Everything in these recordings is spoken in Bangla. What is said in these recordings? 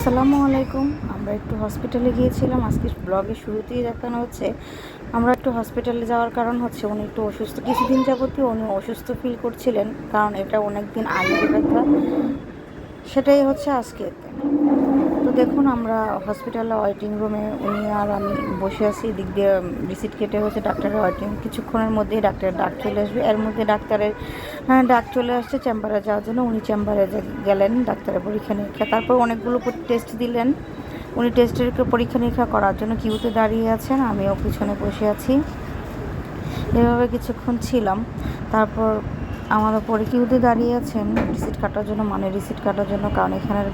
আসসালামু আলাইকুম। আমরা একটু হসপিটালে গিয়েছিলাম। আজকে ব্লগে শুরুতেই দেখানো হচ্ছে। আমরা একটু হসপিটালে যাওয়ার কারণ হচ্ছে, উনি একটু অসুস্থ। কিছুদিন যাবতীয় উনি অসুস্থ ফিল করছিলেন, কারণ এটা অনেক দিন আগে ব্যথা সেটাই হচ্ছে আজকে। তো দেখুন, আমরা হসপিটালে ওয়েটিং রুমে উনি আর আমি বসে আছি দিক দিয়ে রিসিট কেটে হচ্ছে ডাক্তারের ওয়েটিং কিছুক্ষণের মধ্যেই ডাক্তারের ডাক চলে আসবে। এর মধ্যে ডাক্তারের হ্যাঁ ডাক চলে আসছে চেম্বারে যাওয়ার জন্য। উনি চেম্বারে গেলেন, ডাক্তারের পরীক্ষা নিরীক্ষা। তারপর অনেকগুলো টেস্ট দিলেন। উনি টেস্টের পরীক্ষা নিরীক্ষা করার জন্য কিউতে দাঁড়িয়ে আছেন। আমিও পিছনে বসে আছি। এভাবে কিছুক্ষণ ছিলাম। তারপর আমাদের পরে কিউতে দাঁড়িয়ে আছেন। রিসিট কাটার জন্য মানে রিসিট কাটার জন্য, কারণ এখানের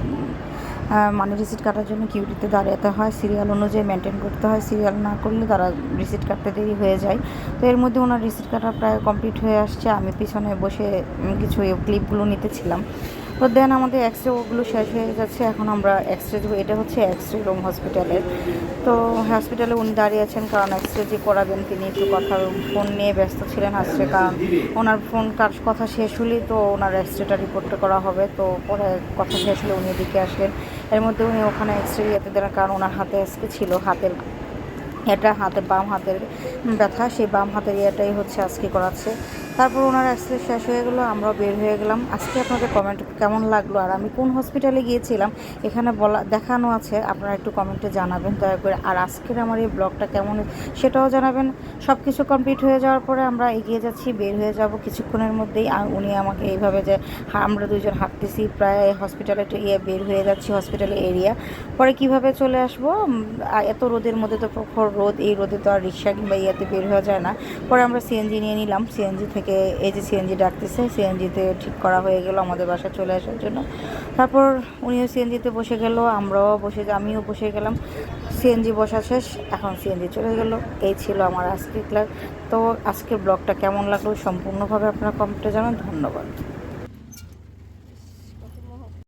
মানে রিসিট কাটার জন্য কিউটিতে দাঁড়াতে হয়। সিরিয়াল অনুযায়ী মেনটেন করতে হয়। সিরিয়াল না করলে তারা রিসিট কাটতে দেরি হয়ে যায়। তো এর মধ্যে ওনার রিসিট কাটা প্রায় কমপ্লিট হয়ে আসছে। আমি পিছনে বসে কিছু ক্লিপগুলো নিতেছিলাম। তো দেন আমাদের এক্স রে ওগুলো শেষ হয়ে যাচ্ছে। এখন আমরা এক্স রে এটা হচ্ছে এক্স রে রুম হসপিটালের তো হসপিটালে উনি দাঁড়িয়ে আছেন। কারণ এক্স রে যে করাবেন তিনি একটু কথা ফোন নিয়ে ব্যস্ত ছিলেন আসছে কারণ ওনার ফোন কার কথা শেষ হলেই তো ওনার এক্স রেটা রিপোর্টটা করা হবে। তো পরে কথা শেষ হলে উনি এদিকে আসলেন। এর মধ্যে উনি ওখানে এক্স রে ইয়েতে দেন, কারণ ওনার হাতে আজকে ছিল, হাতের এটা হাতে বাম হাতের ব্যথা, সেই বাম হাতের ইয়েটাই হচ্ছে আজকে করাচ্ছে। তারপর ওনার এক্সরে শেষ হয়ে গেলো আমরা বের হয়ে গেলাম। আজকে আপনাদের কমেন্ট কেমন লাগল আর আমি কোন হসপিটালে গিয়েছিলাম, এখানে বলা, দেখানো আছে, আপনারা একটু কমেন্টে জানাবেন দয়া করে। আর আজকের আমার এই ব্লগটা কেমন, সেটাও জানাবেন। সব কিছু কমপ্লিট হয়ে যাওয়ার পরে আমরা এগিয়ে যাচ্ছি, বের হয়ে যাব কিছুক্ষণের মধ্যেই। উনি আমাকে এইভাবে যে আমরা দুজন হাঁটতেছি, প্রায় হসপিটালে ইয়ে বের হয়ে যাচ্ছি হসপিটালের এরিয়া পরে কীভাবে চলে আসব? এত রোদের মধ্যে তো প্রখর রোদ, এই রোদে তো আর রিক্সা কিংবা ইয়েতে বের হওয়া যায় না। পরে আমরা সিএনজি নিয়ে নিলাম। সিএনজি থেকে এই যে সিএনজি ডাকতেছে সিএনজিতে ঠিক করা হয়ে গেল আমাদের বাসা চলে আসার জন্য। তারপর উনিও সিএনজিতে বসে গেল, আমরাও বসে আমিও বসে গেলাম। সিএনজি বসা শেষ, এখন সিএনজি চলে গেল। এই ছিল আমার আজকের ক্লাস। তো আজকের ব্লগটা কেমন লাগল সম্পূর্ণভাবে আপনারা কমেন্টে জানান। ধন্যবাদ।